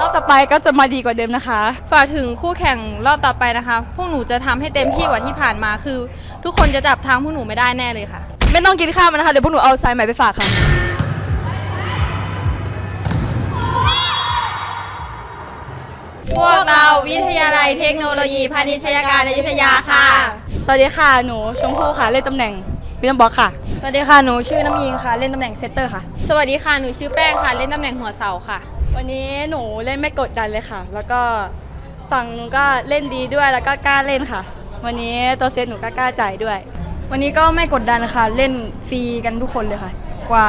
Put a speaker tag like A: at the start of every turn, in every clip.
A: รอบต่อไปก็จะมาดีกว่าเดิมนะคะ
B: ฝากถึงคู่แข่งรอบต่อไปนะคะ พวกหนูจะทำให้เต็มที่กว่าที่ผ่านมาคือ ทุกคนจะจับทางพวกหนูไม่ได้แน่เลยค่ะ
C: ไม่ต้องกินข้าวมันนะคะ เดี๋ยวพวกหนูเอาสายใหม่ไปฝากค่ะ
B: พวกเราวิทยาลัยเทคโนโลยีพาณิชยการอยุธยาค่ะ
A: สวัสดีค่ะ หนูชมพู่ค่ะ เล่นตำแหน่งวิลเลมบ็อกค่ะ
C: สวัสดีค่ะ หนูชื่อน้ำยิงค่ะ เล่นตำแหน่งเซตเตอร์ค่ะ
B: สวัสดีค่ะ หนูชื่อแป้งค่ะ เล่นตำแหน่งหัวเสาค่ะ
A: วันนี้หนูเล่นไม่กดดันเลยค่ะ แล้วก็ฝั่งหนูก็เล่นดีด้วยแล้วก็กล้าเล่นค่ะ วันนี้ตัวเซตหนูก็กล้าจ่ายด้วย
C: วันนี้ก็ไม่กดดันค่ะเล่นฟรีกันทุกคนเลยค่ะ กว่า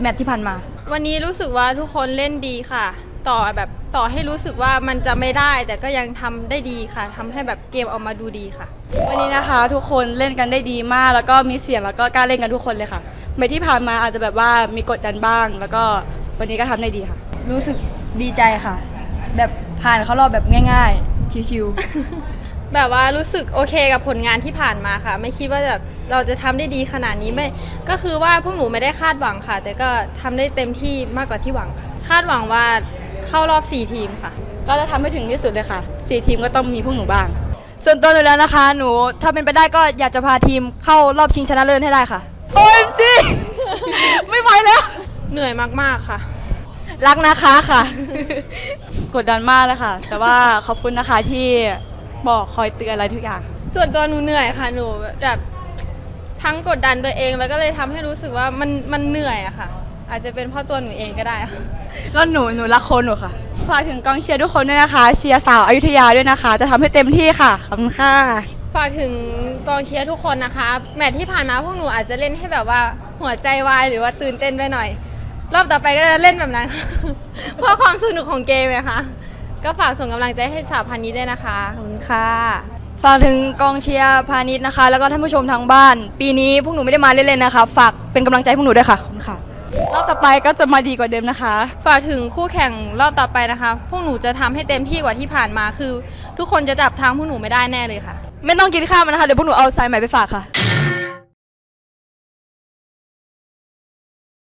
C: แมตช์ที่ผ่านมา
B: วันนี้รู้สึกว่าทุกคนเล่นดีค่ะ ต่อแบบต่อให้รู้สึกว่ามันจะไม่ได้ แต่ก็ยังทำได้ดีค่ะทำให้แบบเกมออกมาดูดีค่ะ
A: วันนี้นะคะ ทุกคนเล่นกันได้ดีมาก แล้วก็มีเสียงแล้วก็กล้าเล่นกันทุกคนเลยค่ะแมตช์ที่ผ่านมาอาจจะแบบว่ามีกดดันบ้าง แล้วก็วันนี้ก็ทำได้ดีค่ะ
C: รู้สึกดีใจค่ะ แบบผ่านเขารอบแบบง่าย ๆ ชิว
B: แบบว่ารู้สึกโอเคกับผลงานที่ผ่านมาค่ะ ไม่คิดว่าแบบเราจะทำได้ดีขนาดนี้ไม่ก็คือว่าพวกหนูไม่ได้คาดหวังค่ะ แต่ก็ทำได้เต็มที่มากกว่าที่หวังค่ะ คาดหวังว่าเข้ารอบ 4 ทีมค่ะ
A: ก็จะทำให้ถึงที่สุดเลยค่ะสี่ทีมก็ต้องมีพวกหนูบ้าง
C: ๆ ส่วนตัวหนูแล้วนะคะ หนูถ้าเป็นไปได้ก็อยากจะพาทีมเข้ารอบชิงชนะเลิศให้ได้ค่ะ
A: โอ้ยจีไม่ไหวแล้ว
B: เหนื่อยมากๆค่ะ
C: รักนะคะค่ะ
A: กดดันมากเลยค่ะ แต่ว่าขอบคุณนะคะที่บอกคอยเตือนอะไรทุกอย่างค่ะ
B: ส่วนตัวหนูเหนื่อยค่ะหนูแบบทั้งกดดันตัวเองแล้วก็เลยทำให้รู้สึกว่ามันมันเหนื่อยอะค่ะ อาจจะเป็นเพราะตัวหนูเองก็ได้ค่ะ
C: แล้วหนูหนูรักโคนหนูค่ะ
A: ฝากถึงกองเชียร์ทุกคนด้วยนะคะ เชียร์สาวอยุธยาด้วยนะคะ จะทำให้เต็มที่ค่ะ ขอบคุณค่ะ
B: ฝากถึงกองเชียร์ทุกคนนะคะ แมตช์ที่ผ่านมาพวกหนูอาจจะเล่นให้แบบว่าหัวใจวายหรือว่าตื่นเต้นไปหน่อย รอบต่อไปก็จะเล่นแบบนั้นค่ะเพื่อความสนุกของเกมไงคะก็ฝากส่งกำลังใจให้สาวพันนี้ด้วยนะคะ ขอบคุณค่ะ
C: ฝากถึงกองเชียร์พาณิชย์นะคะ แล้วก็ท่านผู้ชมทางบ้าน ปีนี้พวกหนูไม่ได้มาเล่นๆนะคะ ฝากเป็นกำลังใจให้พวกหนูด้วยค่ะขอบคุณค่ะ
A: รอบต่อไปก็จะมาดีกว่าเดิมนะคะ
B: ฝากถึงคู่แข่งรอบต่อไปนะคะ พวกหนูจะทำให้เต็มที่กว่าที่ผ่านมาคือ ทุกคนจะจับทางพวกหนูไม่ได้แน่เลยค่ะ
C: ไม่ต้องกินข้าวมันนะคะ เดี๋ยวพวกหนูเอาสายใหม่ไปฝากค่ะ